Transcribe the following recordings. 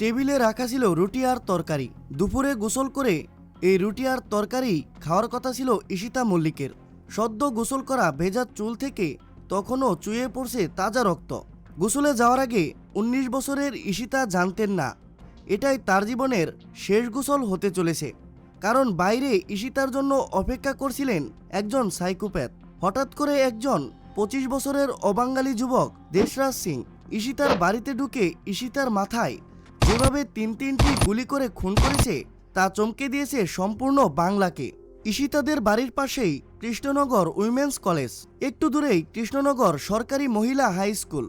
টেবিলে রাখা ছিল রুটি আর তরকারি। দুপুরে গোসল করে এই রুটি আর তরকারি খাওয়ার কথা ছিল ঈশিতা মল্লিকের। সদ্য গোসল করা ভেজা চুল থেকে তখনও চুয়ে পড়ছে তাজা রক্ত। গোসলে যাওয়ার আগে ১৯ বছরের ঈশিতা জানতেন না। এটাই তার জীবনের শেষ গোসল হতে চলেছে। কারণ বাইরে ঈশিতার জন্য অপেক্ষা করছিলেন একজন সাইকোপ্যাথ। হঠাৎ করে একজন পঁচিশ বছরের অবাঙ্গালী যুবক দেশরাজ সিং। ঈশিতার বাড়িতে ঢুকে ঈশিতার মাথায় যেভাবে তিন তিনটি গুলি করে খুন করেছে, তা চমকে দিয়েছে সম্পূর্ণ বাংলাকে। ঈশিতাদের বাড়ির পাশেই কৃষ্ণনগর উইমেন্স কলেজ। একটু দূরেই কৃষ্ণনগর সরকারি মহিলা হাই স্কুল।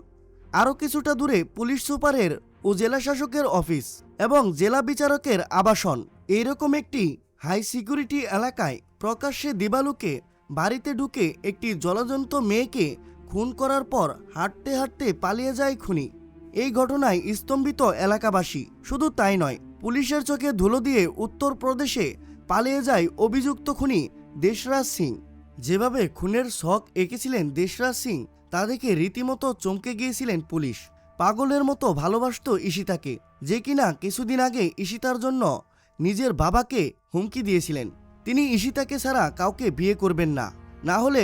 আরও কিছুটা দূরে পুলিশ সুপারের ও জেলা শাসকের অফিস এবং জেলা বিচারকের আবাসন। এইরকম একটি হাই সিকিউরিটি এলাকায় প্রকাশ্যে দিবালুকে বাড়িতে ঢুকে একটি জলজন্ত মেয়েকে খুন করার পর হাঁটতে হাঁটতে পালিয়ে যায় খুনি। এই ঘটনায় স্তম্ভিত এলাকাবাসী, শুধু তাই নয়, পুলিশের চোখে ধুলো দিয়ে উত্তরপ্রদেশে পালিয়ে যায় অভিযুক্ত খুনি দেশরাজ সিং। যেভাবে খুনের শখ এঁকেছিলেন দেশরাজ সিং, তা দেখে রীতিমতো চমকে গিয়েছিলেন পুলিশ। পাগলের মতো ভালোবাসত ঈশিতাকে, যে কিনা কিছুদিন আগে ঈশিতার জন্য নিজের বাবাকে হুমকি দিয়েছিলেন। তিনি ঈশিতাকে ছাড়া কাউকে বিয়ে করবেন না না হলে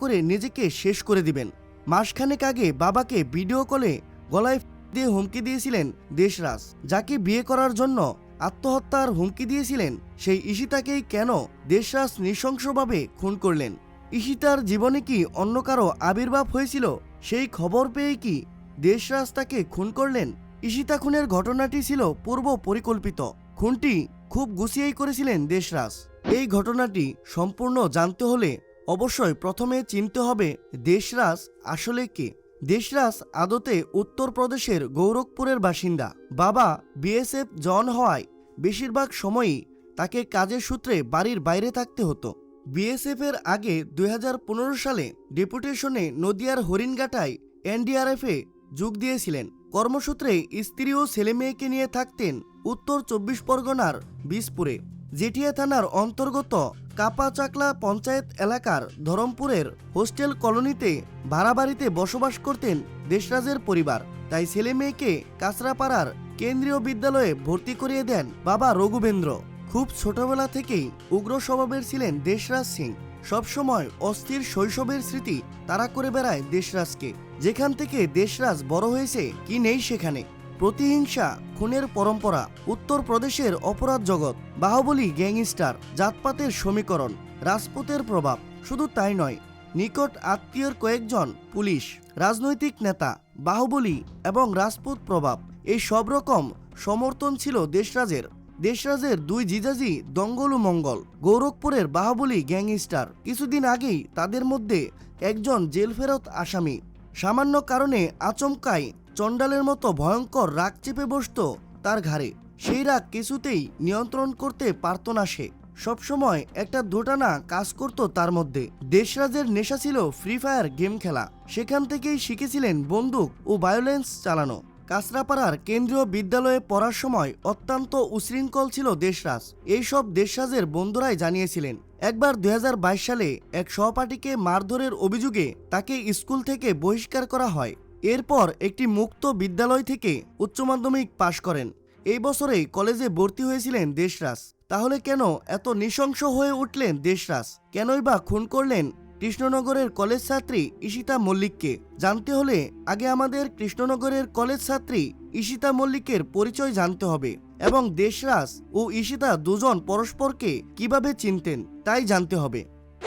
করে নিজেকে শেষ করে দিবেন। মাসখানেক আগে বাবাকে ভিডিও কলে গলায় দিয়ে হুমকি দিয়েছিলেন দেশরাজ। যাকে বিয়ে করার জন্য আত্মহত্যার হুমকি দিয়েছিলেন, সেই ঈশিতাকেই কেন দেশরাজ নৃশংসভাবে খুন করলেন? ঈশিতার জীবনে কি অন্য কারও আবির্ভাব হয়েছিল? সেই খবর পেয়ে কি দেশরাজ তাকে খুন করলেন? ঈশিতা খুনের ঘটনাটি ছিল পূর্ব পরিকল্পিত। খুনটি খুব গুছিয়েই করেছিলেন দেশরাজ। এই ঘটনাটি সম্পূর্ণ জানতে হলে অবশ্যই প্রথমে চিনতে হবে দেশরাজ আসলে কে। দেশরাজ আদতে উত্তরপ্রদেশের গৌরখপুরের বাসিন্দা। বাবা বিএসএফ জন হওয়ায় বেশিরভাগ সময়ই তাকে কাজের সূত্রে বাড়ির বাইরে থাকতে হতো। বিএসএফ এর আগে দুই হাজার পনেরো সালে ডেপুটেশনে নদিয়ার হরিণঘাটায় এনডিআরএফে যোগ দিয়েছিলেন। কর্মসূত্রে স্ত্রী ও ছেলেমেয়েকে নিয়ে থাকতেন উত্তর চব্বিশ পরগনার বিসপুরে জেঠিয়া থানার অন্তর্গত কাপাচাকলা পঞ্চায়েত এলাকার ধরমপুরের হোস্টেল কলোনিতে ভাড়া বাড়িতে বসবাস করতেন দেশরাজের পরিবার। তাই ছেলে মেয়েকে কাঁচরাপাড়ার কেন্দ্রীয় বিদ্যালয়ে ভর্তি করিয়ে দেন বাবা রঘুবেন্দ্র। খুব ছোটবেলা থেকেই উগ্র স্বভাবের ছিলেন দেশরাজ সিং। সবসময় অস্থির শৈশবের স্মৃতি তারা করে বেড়ায় দেশরাজকে। যেখান থেকে দেশরাজ বড় হয়েছে, কি নেই সেখানে? প্রতিহিংসা, খুনের পরম্পরা উত্তরপ্রদেশের অপরাধ জগৎ, বাহুবলী গ্যাংস্টার জাতপাতের সমীকরণ, রাজপুতের প্রভাব, শুধু তাই নয়, নিকট আত্মীয়র কয়েকজন পুলিশ, রাজনৈতিক নেতা, বাহুবলী এবং রাজপুত প্রভাব, এই সব রকম সমর্থন ছিল দেশরাজের। দেশরাজের দুই জিজাজি দঙ্গল ও মঙ্গল গৌরখপুরের বাহুবলী গ্যাংস্টার কিছুদিন আগেই তাদের মধ্যে একজন জেল ফেরত আসামি। সামান্য কারণে আচমকাই চণ্ডালের মতো ভয়ঙ্কর রাগ চেপে বসত তার ঘাড়ে। সেই রাগ কিছুতেই নিয়ন্ত্রণ করতে পারত না সে। সবসময় একটা দোটানা কাজ করত তার মধ্যে। দেশরাজের নেশা ছিল ফ্রি ফায়ার গেম খেলা। সেখান থেকেই শিখেছিলেন বন্দুক ও ভায়োলেন্স চালানো। কাঁচরাপাড়ার কেন্দ্রীয় বিদ্যালয়ে পড়ার সময় অত্যন্ত উশৃঙ্খল ছিল দেশরাজ। এইসব দেশরাজের বন্ধুরাই জানিয়েছিলেন। একবার দু হাজার বাইশ সালে এক সহপাঠীকে মারধরের অভিযোগে তাকে স্কুল থেকে বহিষ্কার করা হয়। এরপর একটি মুক্ত বিদ্যালয় থেকে উচ্চ মাধ্যমিক পাশ করেন। এই বছরেই কলেজে ভর্তি হয়েছিলেন দেশরাজ। তাহলে কেন এত নৃশংস হয়ে উঠলেন দেশরাজ? কেনই বা খুন করলেন কৃষ্ণনগরের কলেজ ছাত্রী ঈশিতা মল্লিককে? জানতে হলে আগে আমাদের কৃষ্ণনগরের কলেজ ছাত্রী ঈশিতা মল্লিকের পরিচয় জানতে হবে এবং দেশরাজ ও ঈশিতা দুজন পরস্পরকে কীভাবে চিনতেন তাই জানতে হবে।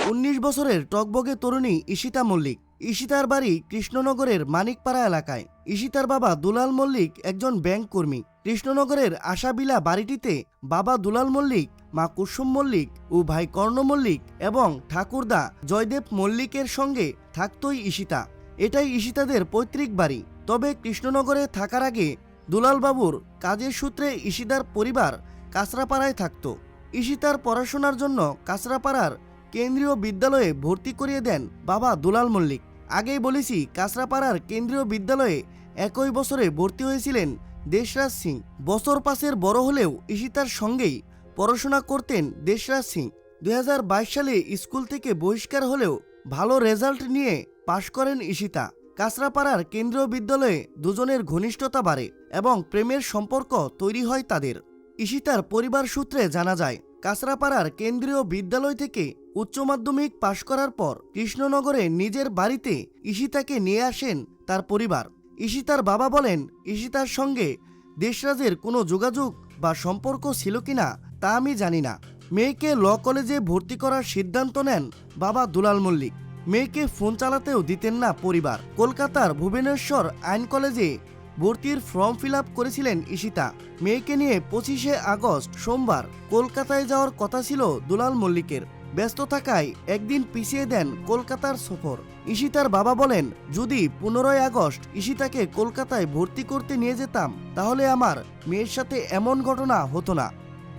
উনিশ বছরের টকবগে তরুণী ঈশিতা মল্লিক। ঈশিতার বাড়ি কৃষ্ণনগরের মানিকপাড়া এলাকায়। ঈশিতার বাবা দুলাল মল্লিক একজন ব্যাংক কর্মী। কৃষ্ণনগরের আশাবিলা বাড়িটিতে বাবা দুলাল মল্লিক, মা কুসুম মল্লিক ও ভাই কর্ণ মল্লিক এবং ঠাকুরদা জয়দেব মল্লিকের সঙ্গে থাকতই ঈশিতা। এটাই ঈশিতাদের পৈতৃক বাড়ি। তবে কৃষ্ণনগরে থাকার আগে দুলালবাবুর কাজের সূত্রে ঈশিতার পরিবার কাঁচরাপাড়ায় থাকত। ইশিতার পড়াশোনার জন্য কাঁচরাপাড়ার কেন্দ্রীয় বিদ্যালয়ে ভর্তি করিয়ে দেন বাবা দুলাল মল্লিক। আগেই বলেছি, কাঁচরাপাড়ার কেন্দ্রীয় বিদ্যালয়ে একই বছরে ভর্তি হয়েছিলেন দেশরাজ সিং। বছর পাশের বড় হলেও ঈশিতার সঙ্গেই পড়াশোনা করতেন দেশরাজ সিং। দু হাজার বাইশ সালে স্কুল থেকে বহিষ্কার হলেও ভালো রেজাল্ট নিয়ে পাশ করেন ঈশিতা। কাঁচরাপাড়ার কেন্দ্রীয় বিদ্যালয়ে দুজনের ঘনিষ্ঠতা বাড়ে এবং প্রেমের সম্পর্ক তৈরি হয় তাদের। ঈশিতার পরিবার সূত্রে জানা যায়, কাঁচরাপাড়ার কেন্দ্রীয় বিদ্যালয় থেকে উচ্চ মাধ্যমিক পাশ করার পর কৃষ্ণনগরে নিজের বাড়িতে ঈশিতাকে নিয়ে আসেন তার পরিবার। ঈশিতার বাবা বলেন, ঈশিতার সঙ্গে দেশরাজের কোনো যোগাযোগ বা সম্পর্ক ছিল কিনা তা আমি জানি না। মেয়েকে ল কলেজে ভর্তি করার সিদ্ধান্ত নেন বাবা দুলাল মল্লিক। মেয়েকে ফোন চালাতেও দিতেন না পরিবার। কলকাতার ভুবনেশ্বর আইন কলেজে ভর্তির ফর্ম ফিল করেছিলেন ঈশিতা। মেয়েকে নিয়ে পঁচিশে আগস্ট সোমবার কলকাতায় যাওয়ার কথা ছিল দুলাল মল্লিকের। ব্যস্ত থাকায় একদিন পিছিয়ে দেন কলকাতার সফর। ইশিতার বাবা বলেন, যদি পনেরোই আগস্ট ইশিতাকে কলকাতায় ভর্তি করতে নিয়ে যেতাম, তাহলে আমার মেয়ের সাথে এমন ঘটনা হতো না।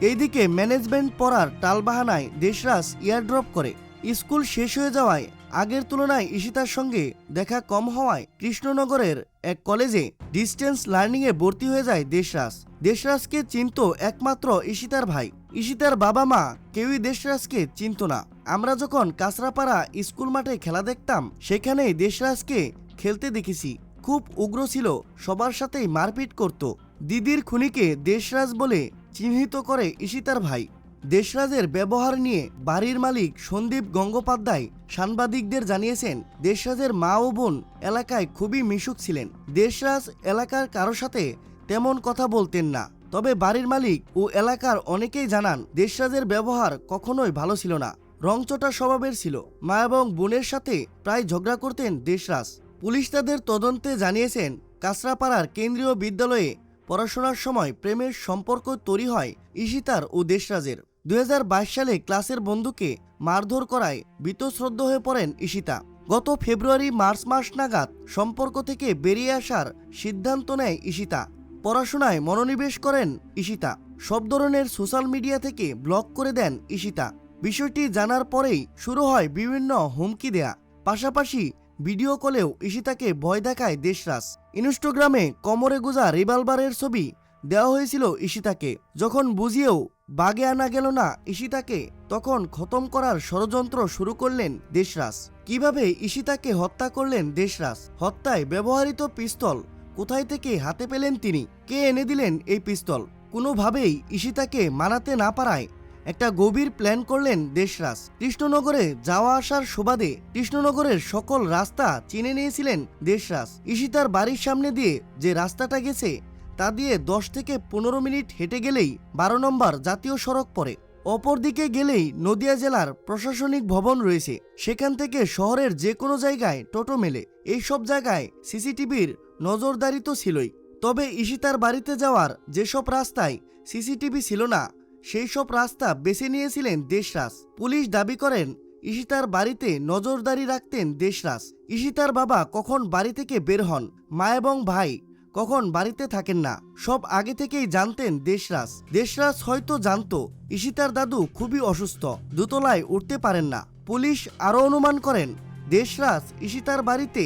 এইদিকে ম্যানেজমেন্ট পড়ার টালবাহানায় দেশরাজ ইয়ারড্রপ করে। স্কুল শেষ হয়ে যাওয়ায় আগের তুলনায় ঈশিতার সঙ্গে দেখা কম হওয়ায় কৃষ্ণনগরের এক কলেজে ডিস্টেন্স লার্নিংয়ে ভর্তি হয়ে যায় দেশরাজ। দেশরাজকে চিনত একমাত্র ঈশিতার ভাই। ঈশিতার বাবা মা কেউই দেশরাজকে চিনত না। আমরা যখন কাঁচরাপাড়া স্কুল মাঠে খেলা দেখতাম, সেখানেই দেশরাজকে খেলতে দেখেছি। খুব উগ্র ছিল, সবার সাথেই মারপিট করত। দিদির খুনিকে দেশরাজ বলে চিহ্নিত করে ঈশিতার ভাই। দেশরাজের ব্যবহার নিয়ে বাড়ির মালিক সন্দীপ গঙ্গোপাধ্যায় সাংবাদিকদের জানিয়েছেন, দেশরাজের মা ও বোন এলাকায় খুবই মিশুক ছিলেন। দেশরাজ এলাকার কারও সাথে তেমন কথা বলতেন না। তবে বাড়ির মালিক ও এলাকার অনেকেই জানান, দেশরাজের ব্যবহার কখনোই ভালো ছিল না। রংচটা স্বভাবের ছিল। মা এবং বোনের সাথে প্রায় ঝগড়া করতেন দেশরাজ। পুলিশ তাদের তদন্তে জানিয়েছেন কাঁচরাপাড়ার কেন্দ্রীয় বিদ্যালয়ে পড়াশোনার সময় প্রেমের সম্পর্ক তৈরি হয় ইশিতার ও দেশরাজের। দুই হাজার বাইশ সালে ক্লাসের বন্ধুকে মারধর করায় বীতশ্রদ্ধ হয়ে পড়েন ঈশিতা। গত ফেব্রুয়ারি মার্চ মাস নাগাদ সম্পর্ক থেকে বেরিয়ে আসার সিদ্ধান্ত নেয় ঈশিতা। পড়াশোনায় মনোনিবেশ করেন ঈশিতা। সব ধরনের সোশ্যাল মিডিয়া থেকে ব্লক করে দেন ঈশিতা। বিষয়টি জানার পরেই শুরু হয় বিভিন্ন হুমকি দেয়া। পাশাপাশি ভিডিও কলেও ঈশিতাকে ভয় দেখায় দেশরাজ। ইনস্টাগ্রামে কোমরে গোজা রিভলভারের ছবি দেওয়া হয়েছিল ঈশিতাকে, যখন বুঝিয়েও বাগে আনা গেল না ঈশিতাকে, তখন খতম করার ষড়যন্ত্র শুরু করলেন দেশরাজ। কীভাবে ঈশিতাকে হত্যা করলেন দেশরাজ? হত্যায় ব্যবহৃত পিস্তল কোথায় থেকে হাতে পেলেন তিনি? কে এনে দিলেন এই পিস্তল? কোনোভাবেই ঈশিতাকে মানাতে না পারায় একটা গভীর প্ল্যান করলেন দেশরাজ। কৃষ্ণনগরে যাওয়া আসার সুবাদে কৃষ্ণনগরের সকল রাস্তা চিনে নিয়েছিলেন দেশরাজ। ঈশিতার বাড়ির সামনে দিয়ে যে রাস্তাটা গেছে তা দিয়ে দশ থেকে পনেরো মিনিট হেঁটে গেলেই বারো নম্বর জাতীয় সড়ক পড়ে। অপরদিকে গেলেই নদিয়া জেলার প্রশাসনিক ভবন রয়েছে। সেখান থেকে শহরের যে কোনো জায়গায় টোটো মেলে। এই সব জায়গায় সিসিটিভির নজরদারি তো ছিলই। তবে ঈশিতার বাড়িতে যাওয়ার যেসব রাস্তায় সিসিটিভি ছিল না, সেই সব রাস্তা বেছে নিয়েছিলেন দেশরাজ। পুলিশ দাবি করেন ঈশিতার বাড়িতে নজরদারি রাখতেন দেশরাজ। ঈশিতার বাবা কখন বাড়ি থেকে বের হন, মা এবং ভাই কখন বাড়িতে থাকেন না, সব আগে থেকেই জানতেন দেশরাজ। দেশরাজ হয়তো জানতো ইশিতার দাদু খুবই অসুস্থ, দোতলায় উঠতে পারেন না। পুলিশ আরও অনুমান করেন, দেশরাজ ঈশিতার বাড়িতে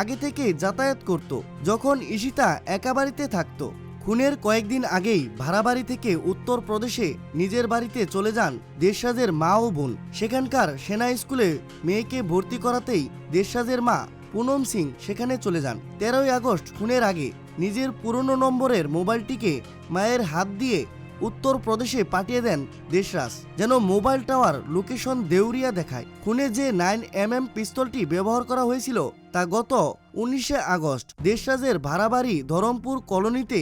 আগে থেকে যাতায়াত করত, যখন ইশিতা একা বাড়িতে থাকত। খুনের কয়েকদিন আগেই ভাড়া বাড়ি থেকে উত্তর প্রদেশে নিজের বাড়িতে চলে যান দেশরাজের মা ও বোন। সেখানকার সেনা স্কুলে মেয়েকে ভর্তি করাতেই দেশরাজের মা পুনম সিং সেখানে চলে যান। তেরোই আগস্ট খুনের আগে নিজের পুরনো নম্বরের মোবাইলটিকে মায়ের হাত দিয়ে উত্তর প্রদেশে পাঠিয়ে দেন দেশরাজ, যেন মোবাইল টাওয়ার লোকেশন দেউরিয়া দেখায়। খুনে যে নাইন এম এম পিস্তলটি ব্যবহার করা হয়েছিল তা গত উনিশে আগস্ট দেশরাজের ভাড়াবাড়ি ধরমপুর কলোনিতে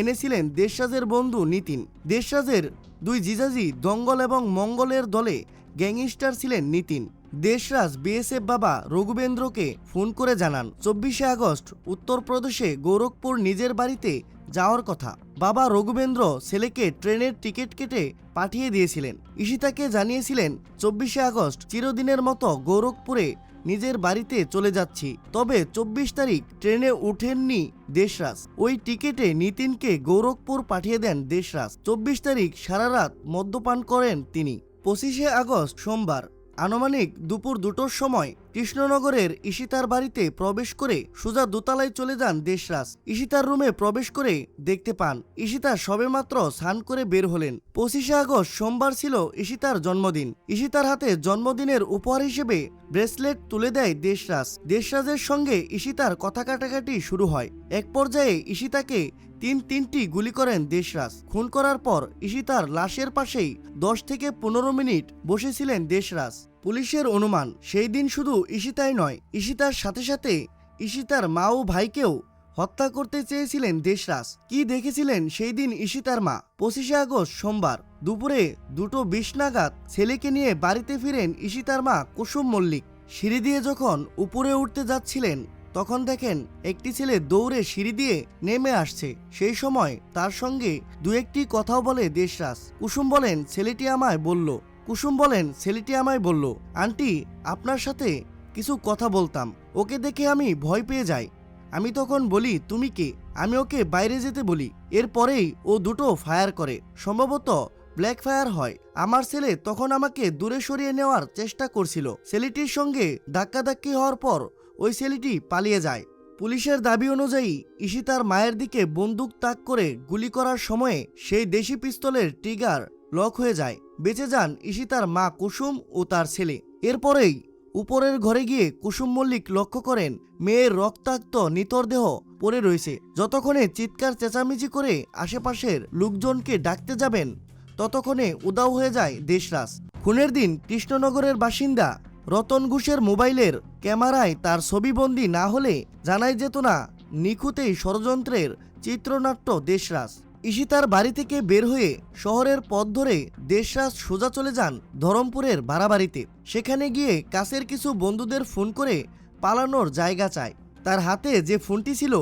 এনেছিলেন দেশরাজের বন্ধু নিতিন। দেশরাজের দুই জিজাজি দঙ্গল এবং মঙ্গলের দলে গ্যাংস্টার ছিলেন নিতিন। দেশরাজ বিএসএফ বাবা রঘুবেন্দ্রকে ফোন করে জানান, চব্বিশে আগস্ট উত্তরপ্রদেশে গোরখপুর নিজের বাড়িতে যাওয়ার কথা। বাবা রঘুবেন্দ্র ছেলেকে ট্রেনের টিকিট কেটে পাঠিয়ে দিয়েছিলেন। ঈশিতাকে জানিয়েছিলেন, চব্বিশে আগস্ট চিরদিনের মতো গোরখপুরে নিজের বাড়িতে চলে যাচ্ছি। তবে চব্বিশ তারিখ ট্রেনে উঠেননি দেশরাজ। ওই টিকিটে নিতিনকে গৌরখপুর পাঠিয়ে দেন দেশরাজ। চব্বিশ তারিখ সারা রাত মদ্যপান করেন তিনি। পঁচিশে আগস্ট সোমবার আনুমানিক দুপুর দুটোর সময় কৃষ্ণনগরের ঈশিতার বাড়িতে প্রবেশ করে সোজা দোতলায় চলে যান দেশরাজ। ঈশিতার রুমে প্রবেশ করে দেখতে পান, ঈশিতা সবেমাত্র স্নান করে বের হলেন। পঁচিশে আগস্ট সোমবার ছিল ঈশিতার জন্মদিন। ইশিতার হাতে জন্মদিনের উপহার হিসেবে ব্রেসলেট তুলে দেয় দেশরাজ। দেশরাজের সঙ্গে ঈশিতার কথা কাটাকাটি শুরু হয়। এক পর্যায়ে ঈশিতাকে তিন তিনটি গুলি করেন দেশরাজ। খুন করার পর ঈশিতার লাশের পাশেই দশ থেকে পনেরো মিনিট বসেছিলেন দেশরাজ। পুলিশের অনুমান, সেই দিন শুধু ঈশিতাই নয় ঈশিতার সাথে সাথে ঈশিতার মা ও ভাইকেও হত্যা করতে চেয়েছিলেন দেশরাজ। কি দেখেছিলেন সেই দিন ইশিতার মা? পঁচিশে আগস্ট সোমবার দুপুরে দুটো বিশ নাগাদ ছেলেকে নিয়ে বাড়িতে ফিরেন ইশিতার মা কুসুম মল্লিক। সিঁড়ি দিয়ে যখন উপরে উঠতে যাচ্ছিলেন তখন দেখেন একটি ছেলে দৌড়ে সিঁড়ি দিয়ে নেমে আসছে। সেই সময় তার সঙ্গে দু একটি কথাও বলে দেশরাজ। কুসুম বলেন, ছেলেটি আমায় বলল। কুসুম বলেন, ছেলেটি আমায় বলল, আন্টি, আপনার সাথে কিছু কথা বলতাম। ওকে দেখে আমি ভয় পেয়ে যাই। আমি তখন বলি, তুমি কে? আমি ওকে বাইরে যেতে বলি। এরপরেই ও দুটো ফায়ার করে। সম্ভবত ব্ল্যাক ফায়ার হয়। আমার ছেলে তখন আমাকে দূরে সরিয়ে নেওয়ার চেষ্টা করছিল। ছেলেটির সঙ্গে ধাক্কাধাক্কি হওয়ার পর ওই ছেলেটি পালিয়ে যায়। পুলিশের দাবি অনুযায়ী ঈশিতার মায়ের দিকে বন্দুক তাক করে গুলি করার সময়ে সেই দেশি পিস্তলের ট্রিগার লক হয়ে যায়। বেঁচে যান ঈশিতার মা কুসুম ও তার ছেলে। এরপরেই উপরের ঘরে গিয়ে কুসুম মল্লিক লক্ষ্য করেন, মেয়ের রক্তাক্ত নিতর দেহ পড়ে রয়েছে। যতক্ষণে চিৎকার চেঁচামেচি করে আশেপাশের লোকজনকে ডাকতে যাবেন, ততক্ষণে উদাও হয়ে যায় দেশরাজ। খুনের দিন কৃষ্ণনগরের বাসিন্দা রতন ঘোষের মোবাইলের ক্যামেরায় তার ছবিবন্দি না হলে জানাই যেত না, নিখুঁতেই ষড়যন্ত্রের চিত্রনাট্য দেশরাজ। ঈশিতার বাড়ি থেকে বের হয়ে শহরের পথ ধরে দেশরাজ সোজা চলে যান ধরমপুরের বাড়াবাড়িতে সেখানে গিয়ে কাছের কিছু বন্ধুদের ফোন করে পালানোর জায়গা চায়। তার হাতে যে ফোনটি ছিল,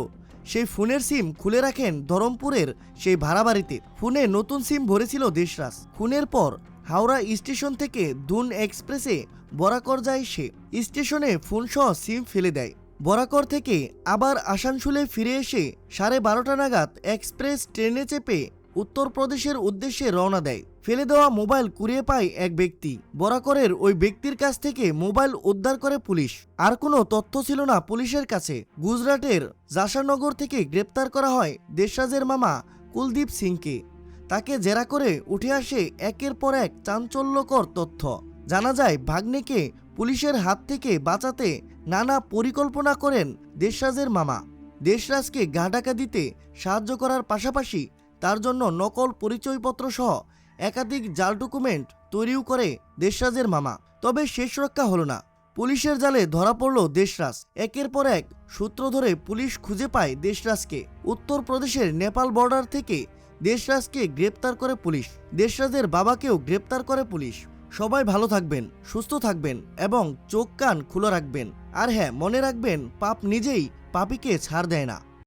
সেই ফোনের সিম খুলে রাখেন ধরমপুরের সেই ভাড়াবাড়িতে ফোনে নতুন সিম ভরেছিল দেশরাজ। খুনের পর হাওড়া স্টেশন থেকে দুন এক্সপ্রেসে বরাকর যায় সে। স্টেশনে ফোনসহ সিম ফেলে দেয়। বরাকর থেকে আবার আসানসোলে ফিরে এসে সাড়ে বারোটা নাগাদ এক্সপ্রেস ট্রেনে চেপে উত্তরপ্রদেশের উদ্দেশ্যে রওনা দেয়। ফেলে দেওয়া মোবাইল কুড়িয়ে পায় এক ব্যক্তি। বরাকরের ওই ব্যক্তির কাছ থেকে মোবাইল উদ্ধার করে পুলিশ। আর কোনো তথ্য ছিল না পুলিশের কাছে। গুজরাটের জাসানগর থেকে গ্রেপ্তার করা হয় দেশরাজের মামা কুলদীপ সিংকে। তাকে জেরা করে উঠে আসে একের পর এক চাঞ্চল্যকর তথ্য। জানা যায়, ভাগ্নেকে পুলিশের হাত থেকে বাঁচাতে নানা পরিকল্পনা করেন দেশরাজের মামা। দেশরাজকে গা ঢাকা দিতে সাহায্য করার পাশাপাশি তার জন্য নকল পরিচয়পত্র সহ একাধিক জাল ডকুমেন্ট তৈরিও করে দেশরাজের মামা। তবে শেষ রক্ষা হলো না। পুলিশের জালে ধরা পড়ল দেশরাজ। একের পর এক সূত্র ধরে পুলিশ খুঁজে পায় দেশরাজকে। উত্তরপ্রদেশের নেপাল বর্ডার থেকে দেশরাজকে গ্রেপ্তার করে পুলিশ। দেশরাজের বাবাকেও গ্রেপ্তার করে পুলিশ। সবাই ভালো থাকবেন, সুস্থ থাকবেন এবং চোখ কান খোলা রাখবেন। আর হ্যাঁ মনে রাখবেন, পাপ নিজেই পাপিকে ছাড় দেয় না।